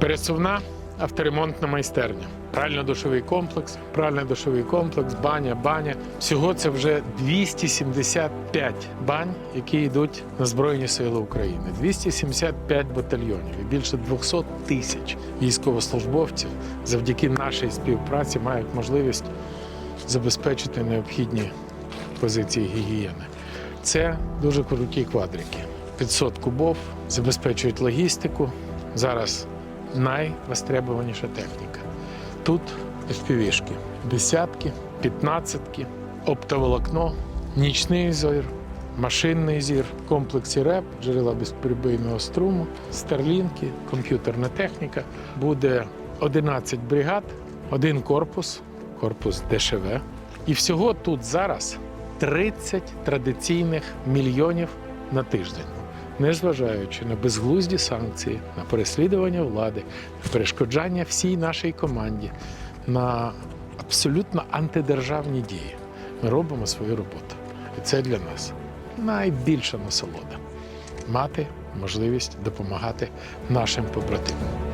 Пересувна авторемонтна майстерня. Прально-душовий комплекс, прально-душовий комплекс, баня, баня. Всього це вже 275 бань, які йдуть на Збройні Сили України. 275 батальйонів і більше 200 тисяч військовослужбовців завдяки нашій співпраці мають можливість забезпечити необхідні позиції гігієни. Це дуже круті квадрики. 500 кубов забезпечують логістику. Зараз найвостребованіша техніка. Тут FPV-шки. десятки, п'ятнадцятки, оптоволокно, нічний зір, машинний зір, комплекси РЕП, джерела безперебійного струму, старлінки, комп'ютерна техніка. Буде 11 бригад, один корпус, корпус ДШВ. І всього тут зараз 30 традиційних мільйонів на тиждень незважаючи на безглузді санкції, на переслідування влади, перешкоджання всій нашій команді, на абсолютно антидержавні дії, ми робимо свою роботу. І це для нас найбільша насолода мати можливість допомагати нашим побратимам.